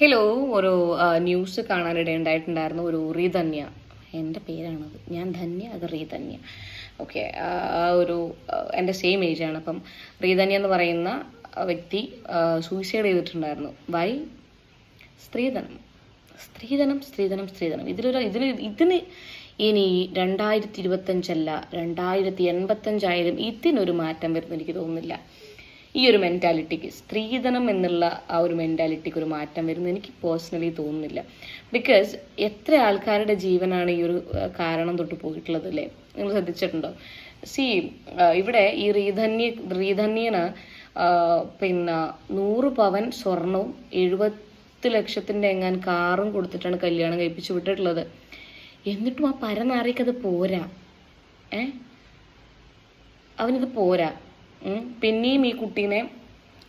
Hello ഒരു news കാണാനിടയുണ്ടായിട്ടുണ്ടായിരുന്നു ഒരു റീധന്യ. എന്റെ പേരാണത്. ഞാൻ ധന്യ അത് റീധന്യ. ഓക്കെ ആ ഒരു എന്റെ സെയിം ആണ്. അപ്പം റീധന്യ എന്ന് പറയുന്ന വ്യക്തി സൂയിസൈഡ് ചെയ്തിട്ടുണ്ടായിരുന്നു. വൈ സ്ത്രീധനം. സ്ത്രീധനം സ്ത്രീധനം സ്ത്രീധനം. ഇതിലൊരു ഇതിന് ഇതിന് ഇനി രണ്ടായിരത്തി ഇരുപത്തഞ്ചല്ല രണ്ടായിരത്തി എൺപത്തഞ്ചായാലും ഇതിനൊരു മാറ്റം വരുന്ന എനിക്ക് തോന്നുന്നില്ല. ഈ ഒരു മെന്റാലിറ്റിക്ക് സ്ത്രീധനം എന്നുള്ള ആ ഒരു മെന്റാലിറ്റിക്ക് ഒരു മാറ്റം വരുന്നത് എനിക്ക് പേഴ്സണലി തോന്നുന്നില്ല. ബിക്കോസ് എത്ര ആൾക്കാരുടെ ജീവനാണ് ഈ ഒരു കാരണം തൊട്ട് പോയിട്ടുള്ളത് അല്ലേ? നിങ്ങൾ ശ്രദ്ധിച്ചിട്ടുണ്ടോ? സി ഇവിടെ ഈ റീധന്യ റീധന്യന് പിന്നെ നൂറ് പവൻ സ്വർണവും എഴുപത്ത് ലക്ഷത്തിന്റെ എങ്ങാൻ കാറും കൊടുത്തിട്ടാണ് കല്യാണം കഴിപ്പിച്ച് വിട്ടിട്ടുള്ളത്. എന്നിട്ടും ആ പരനാറിക്കത് പോരാ. ഏ? അവനിത് പോരാ. പിന്നെയും ഈ കുട്ടീനെ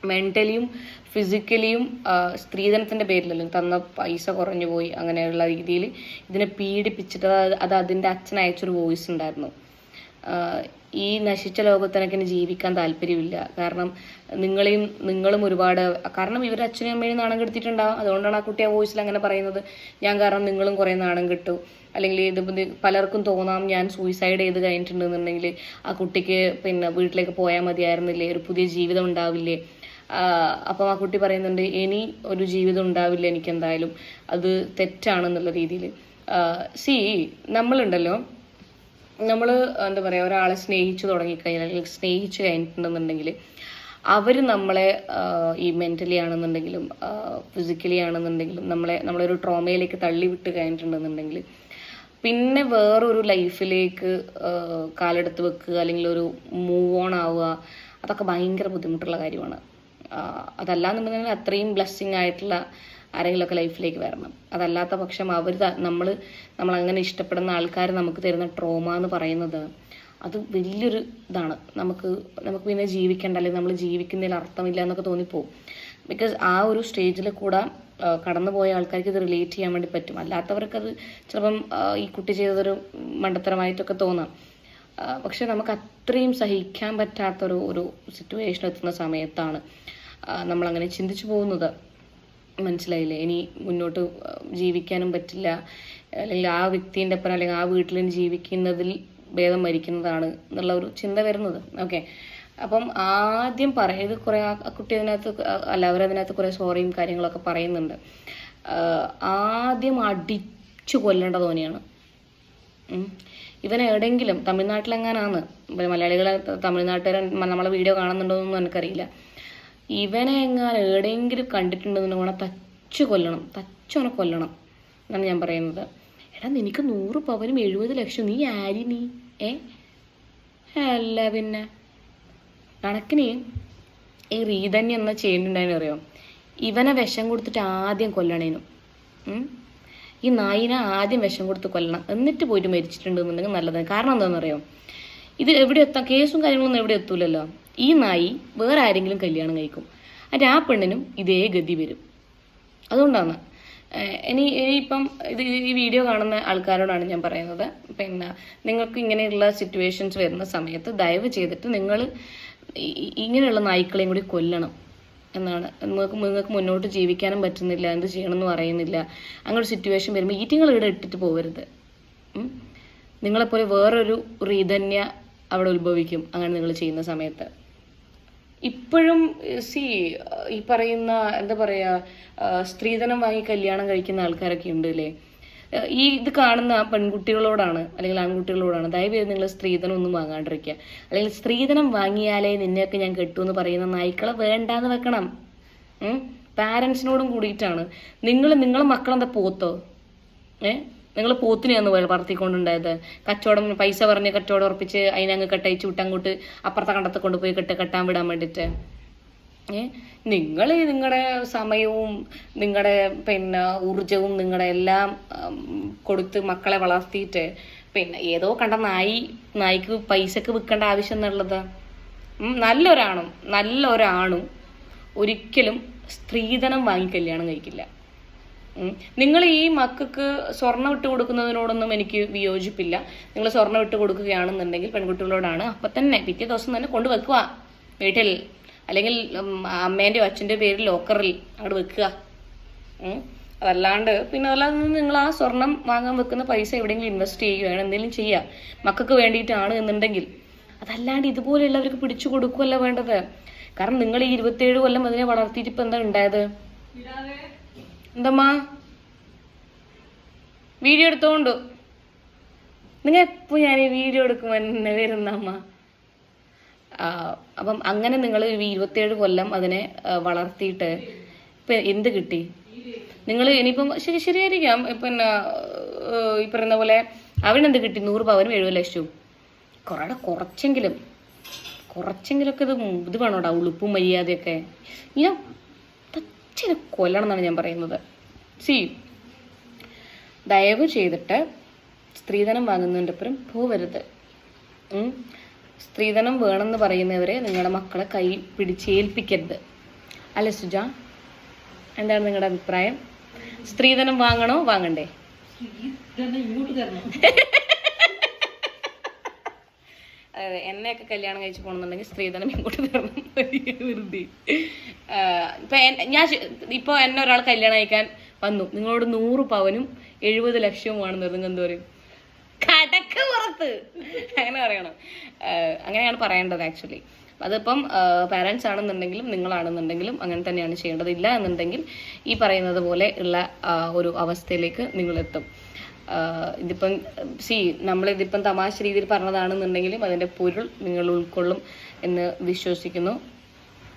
മെന്റലിയും ഫിസിക്കലിയും സ്ത്രീധനത്തിന്റെ പേരിലല്ലോ തന്ന പൈസ കുറഞ്ഞു പോയി അങ്ങനെയുള്ള രീതിയിൽ ഇതിനെ പീഡിപ്പിച്ചിട്ട് അത് അതിന്റെ അച്ഛൻ അയച്ചൊരു വോയിസ് ഉണ്ടായിരുന്നു. ഈ നശിച്ച ലോകത്തിനൊക്കെ ഇനി ജീവിക്കാൻ താല്പര്യമില്ല. കാരണം നിങ്ങളെയും നിങ്ങളും ഒരുപാട് കാരണം ഇവരുടെ അച്ഛനും അമ്മയും നാണം കെടുത്തിട്ടുണ്ടാവും. അതുകൊണ്ടാണ് ആ കുട്ടി ആ വോയിസിൽ അങ്ങനെ പറയുന്നത്. ഞാൻ കാരണം നിങ്ങളും കുറേ നാണം കെട്ടു. അല്ലെങ്കിൽ ഇത് പലർക്കും തോന്നാം ഞാൻ സൂയിസൈഡ് ചെയ്ത് കഴിഞ്ഞിട്ടുണ്ടെന്നുണ്ടെങ്കിൽ ആ കുട്ടിക്ക് പിന്നെ വീട്ടിലേക്ക് പോയാൽ മതിയായിരുന്നില്ലേ? ഒരു പുതിയ ജീവിതം ഉണ്ടാവില്ലേ? അപ്പം ആ കുട്ടി പറയുന്നുണ്ട് ഇനി ഒരു ജീവിതം ഉണ്ടാവില്ല എനിക്ക് എന്തായാലും അത് തെറ്റാണെന്നുള്ള രീതിയിൽ. സി നമ്മളുണ്ടല്ലോ. നമ്മൾ എന്താ പറയുക ഒരാളെ സ്നേഹിച്ചു തുടങ്ങിക്കഴിഞ്ഞാൽ അല്ലെങ്കിൽ സ്നേഹിച്ചു കഴിഞ്ഞിട്ടുണ്ടെന്നുണ്ടെങ്കിൽ അവർ നമ്മളെ ഈ മെന്റലി ആണെന്നുണ്ടെങ്കിലും ഫിസിക്കലി ആണെന്നുണ്ടെങ്കിലും നമ്മളെ നമ്മളൊരു ട്രോമയിലേക്ക് തള്ളി വിട്ട് കഴിഞ്ഞിട്ടുണ്ടെന്നുണ്ടെങ്കിൽ പിന്നെ വേറൊരു ലൈഫിലേക്ക് കാലെടുത്ത് വെക്കുക അല്ലെങ്കിൽ ഒരു മൂവ് ഓൺ ആവുക അതൊക്കെ ഭയങ്കര ബുദ്ധിമുട്ടുള്ള കാര്യമാണ്. അതല്ലാന്നുണ്ടെങ്കിൽ അത്രയും ബ്ലെസ്സിങ് ആയിട്ടുള്ള ആരെങ്കിലുമൊക്കെ ലൈഫിലേക്ക് വരണം. അതല്ലാത്ത പക്ഷം അവർ നമ്മൾ നമ്മൾ അങ്ങനെ ഇഷ്ടപ്പെടുന്ന ആൾക്കാർ നമുക്ക് തരുന്ന ട്രോമ എന്ന് പറയുന്നത് അത് വലിയൊരു ഇതാണ്. നമുക്ക് നമുക്ക് പിന്നെ ജീവിക്കേണ്ട അല്ലെങ്കിൽ നമ്മൾ ജീവിക്കുന്നതിൽ അർത്ഥമില്ല എന്നൊക്കെ തോന്നിപ്പോവും. ബിക്കോസ് ആ ഒരു സ്റ്റേജിൽ കൂടെ കടന്നുപോയ ആൾക്കാർക്ക് ഇത് റിലേറ്റ് ചെയ്യാൻ വേണ്ടി പറ്റും. അല്ലാത്തവർക്കത് ചിലപ്പം ആ, ഈ കുട്ടി ചെയ്തതൊരു മണ്ടത്തരമായിട്ടൊക്കെ തോന്നാം. പക്ഷെ നമുക്ക് അത്രയും സഹിക്കാൻ പറ്റാത്തൊരു ഒരു സിറ്റുവേഷൻ എത്തുന്ന സമയത്താണ്. നമ്മളങ്ങനെ ചിന്തിച്ചു പോകുന്നത്. മനസ്സിലായില്ലേ? ഇനി മുന്നോട്ട് ജീവിക്കാനും പറ്റില്ല. അല്ലെങ്കിൽ ആ വ്യക്തിന്റെ ഒപ്പം അല്ലെങ്കിൽ ആ വീട്ടിൽ ജീവിക്കുന്നതിൽ ഭേദം മരിക്കുന്നതാണ് എന്നുള്ള ഒരു ചിന്ത വരുന്നത്. ഓക്കെ അപ്പം ആദ്യം പറയത് കുറേ ആ കുട്ടി അതിനകത്ത് അല്ല അവരതിനകത്ത് കുറേ സോറിയും കാര്യങ്ങളൊക്കെ പറയുന്നുണ്ട്. ആദ്യം അടിച്ചു കൊല്ലേണ്ട തോന്നിയാണ് ഇവനെവിടെങ്കിലും എവിടെയെങ്കിലും തമിഴ്നാട്ടിലെങ്ങാനാണ്? മലയാളികളെ തമിഴ്നാട്ടുകാരൻ നമ്മളെ വീഡിയോ കാണുന്നുണ്ടോ എന്നൊന്നും എനിക്കറിയില്ല. ഇവനെ എങ്ങാനും എവിടെയെങ്കിലും കണ്ടിട്ടുണ്ടെന്നുണ്ടെങ്കിൽ തച്ചു കൊല്ലണം തച്ചോനെ കൊല്ലണം എന്നാണ് ഞാൻ പറയുന്നത്. എടാ നിനക്ക് നൂറ് പവനും എഴുപത് ലക്ഷം നീ ആരി നീ? ഏ? അല്ല പിന്നെ. കണക്കിന് ഈ റീതന്യ എന്ന ചെയ്യുന്നുണ്ടായിരുന്നു അറിയോ? ഇവനെ വിഷം കൊടുത്തിട്ട് ആദ്യം കൊല്ലണേനു. ഈ നായിനെ ആദ്യം വിഷം കൊടുത്ത് കൊല്ലണം. എന്നിട്ട് പോയിട്ട് മരിച്ചിട്ടുണ്ടെന്നുണ്ടെങ്കിൽ നല്ലതാണ്. കാരണം എന്താണെന്നറിയോ? ഇത് എവിടെ എത്താം? കേസും കാര്യങ്ങളൊന്നും എവിടെ എത്തൂലല്ലോ? ഈ നായി വേറെ ആരെങ്കിലും കല്യാണം കഴിക്കും. എന്നിട്ട് ആ പെണ്ണിനും ഇതേ ഗതി വരും. അതുകൊണ്ടാണ്. ഇനി ഇനിയിപ്പം ഇത് ഈ വീഡിയോ കാണുന്ന ആൾക്കാരോടാണ് ഞാൻ പറയുന്നത്. പിന്നെ നിങ്ങൾക്ക് ഇങ്ങനെയുള്ള സിറ്റുവേഷൻസ് വരുന്ന സമയത്ത് ദയവ് ചെയ്തിട്ട് നിങ്ങൾ ഇങ്ങനെയുള്ള നായ്ക്കളെയും കൂടി കൊല്ലണം എന്നാണ്. നിങ്ങൾക്ക് നിങ്ങൾക്ക് മുന്നോട്ട് ജീവിക്കാനും പറ്റുന്നില്ല എന്ത് ചെയ്യണമെന്ന് പറയുന്നില്ല അങ്ങനെ സിറ്റുവേഷൻ വരുമ്പോൾ ഈറ്റിങ്ങൾ ഇവിടെ ഇട്ടിട്ട് പോകരുത്. നിങ്ങളെപ്പോലെ വേറൊരു റീതന്യ അവിടെ ഉത്ഭവിക്കും. അങ്ങനെ നിങ്ങൾ ചെയ്യുന്ന സമയത്ത്. ഇപ്പോഴും സി ഈ പറയുന്ന എന്താ പറയാ സ്ത്രീധനം വാങ്ങി കല്യാണം കഴിക്കുന്ന ആൾക്കാരൊക്കെ ഉണ്ട് അല്ലേ ഈ ഇത് കാണുന്ന പെൺകുട്ടികളോടാണ് അല്ലെങ്കിൽ ആൺകുട്ടികളോടാണ് ദയവേത് നിങ്ങൾ സ്ത്രീധനം ഒന്നും വാങ്ങാണ്ടിരിക്കുക. അല്ലെങ്കിൽ സ്ത്രീധനം വാങ്ങിയാലേ നിന്നെയൊക്കെ ഞാൻ കെട്ടു എന്ന് പറയുന്ന നായ്ക്കളെ വേണ്ടാന്ന് വെക്കണം. പാരൻസിനോടും കൂടിയിട്ടാണ്. നിങ്ങൾ നിങ്ങളെ മക്കളെന്താ പോത്തോ? ഏ? നിങ്ങൾ പോത്തിനെയാന്ന് വളർത്തിക്കൊണ്ടുണ്ടായത് കച്ചവടം പൈസ പറഞ്ഞ് കച്ചവടം ഉറപ്പിച്ച് അതിനങ്ങ് കെട്ടയച്ച് വിട്ടങ്ങോട്ട് അപ്പുറത്തെ കണ്ടത്ത് കൊണ്ടുപോയി കെട്ട് കെട്ടാൻ വിടാൻ വേണ്ടിയിട്ട് നിങ്ങൾ നിങ്ങളുടെ സമയവും നിങ്ങളുടെ പിന്നെ ഊർജവും നിങ്ങളുടെ എല്ലാം കൊടുത്ത് മക്കളെ വളർത്തിയിട്ട് പിന്നെ ഏതോ കണ്ട നായി നായിക്ക് പൈസക്ക് വിൽക്കേണ്ട ആവശ്യം എന്നുള്ളത്. നല്ലൊരാണും നല്ലൊരാണും ഒരിക്കലും സ്ത്രീധനം വാങ്ങി കല്യാണം കഴിക്കില്ല. നിങ്ങൾ ഈ മക്കൾക്ക് സ്വർണം ഇട്ട് കൊടുക്കുന്നതിനോടൊന്നും എനിക്ക് വിയോജിപ്പില്ല. നിങ്ങൾ സ്വർണം ഇട്ട് കൊടുക്കുകയാണെന്നുണ്ടെങ്കിൽ പെൺകുട്ടികളോടാണ്. അപ്പം തന്നെ പിറ്റേ ദിവസം തന്നെ കൊണ്ടുവെക്കുക വീട്ടിൽ അല്ലെങ്കിൽ അമ്മേന്റെയോ അച്ഛന്റെ പേരിൽ ലോക്കറിൽ അവിടെ വെക്കുക. അതല്ലാണ്ട് പിന്നെ അതല്ലാതെ നിങ്ങൾ ആ സ്വർണം വാങ്ങാൻ വെക്കുന്ന പൈസ എവിടെയെങ്കിലും ഇൻവെസ്റ്റ് ചെയ്യുക എന്തെങ്കിലും ചെയ്യുക. മക്കൾക്ക് വേണ്ടിയിട്ടാണ് എന്നുണ്ടെങ്കിൽ. അതല്ലാണ്ട് ഇതുപോലെയുള്ളവർക്ക് പിടിച്ചു കൊടുക്കുകയല്ല വേണ്ടത്. കാരണം നിങ്ങൾ ഈ ഇരുപത്തിയേഴ് കൊല്ലം അതിനെ വളർത്തിയിട്ട് ഇപ്പൊ എന്താ ഉണ്ടായത്? എന്തമ്മാ? വീഡിയോ എടുത്തോണ്ട്. നിങ്ങൾ എപ്പോ ഞാൻ ഈ വീഡിയോ എടുക്കുമ്പോ എന്നെ വരുന്ന അമ്മ ആ, അപ്പം അങ്ങനെ നിങ്ങൾ ഇരുപത്തിയേഴ് കൊല്ലം അതിനെ വളർത്തിയിട്ട് ഇപ്പൊ എന്ത് കിട്ടി? നിങ്ങൾ ഇനിയിപ്പം ശരി ശരിയായിരിക്കാം. പിന്നെ ഈ പറയുന്ന പോലെ അവനെന്ത് കിട്ടി? നൂറ് പവനും എഴുപത് ലക്ഷവും. കുറേ കുറച്ചെങ്കിലും കുറച്ചെങ്കിലൊക്കെ ഇത് ഇത് വേണോടാ ഉളുപ്പും മര്യാദയൊക്കെ. ഇങ്ങനെ തച്ചിനെ കൊല്ലണം എന്നാണ് ഞാൻ പറയുന്നത്. സി ദയവ് ചെയ്തിട്ട് സ്ത്രീധനം വാങ്ങുന്നതിന്റെ അപ്പുറം പോവരുത്. സ്ത്രീധനം വേണമെന്ന് പറയുന്നവരെ നിങ്ങളുടെ മക്കളെ കൈ പിടിച്ചേൽപ്പിക്കരുത് അല്ല സുജ? എന്താണ് നിങ്ങളുടെ അഭിപ്രായം? സ്ത്രീധനം വാങ്ങണോ? വാങ്ങണ്ടേ? അതെ എന്നെയൊക്കെ കല്യാണം കഴിച്ചു പോകണമെന്നുണ്ടെങ്കിൽ സ്ത്രീധനം ഇങ്ങോട്ട് തരണം. വെറുതെ ഇപ്പൊ ഞാൻ ഇപ്പൊ എന്നെ ഒരാൾ കല്യാണം അയക്കാൻ വന്നു. നിങ്ങളോട് നൂറ് പവനും എഴുപത് ലക്ഷവും ആണെന്ന് നിങ്ങൾ എന്ത് പറയും? കടക്ക് പുറത്ത്. അങ്ങനെ പറയണം. അങ്ങനെയാണ് പറയേണ്ടത് ആക്ച്വലി അതിപ്പം പാരൻസ് ആണെന്നുണ്ടെങ്കിലും നിങ്ങളാണെന്നുണ്ടെങ്കിലും അങ്ങനെ തന്നെയാണ് ചെയ്യേണ്ടത്. ഇല്ല എന്നുണ്ടെങ്കിൽ ഈ പറയുന്നത് പോലെ ഉള്ള ഒരു അവസ്ഥയിലേക്ക് നിങ്ങളെത്തും. ആഹ് ഇതിപ്പം സി നമ്മളിതിപ്പം തമാശ രീതിയിൽ പറഞ്ഞതാണെന്നുണ്ടെങ്കിലും അതിന്റെ പൊരുൾ നിങ്ങൾ ഉൾക്കൊള്ളും എന്ന് വിശ്വസിക്കുന്നു.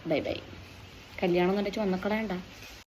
Bye bye. കല്യാണം കണ്ടിട്ട് വന്നക്കളയണ്ട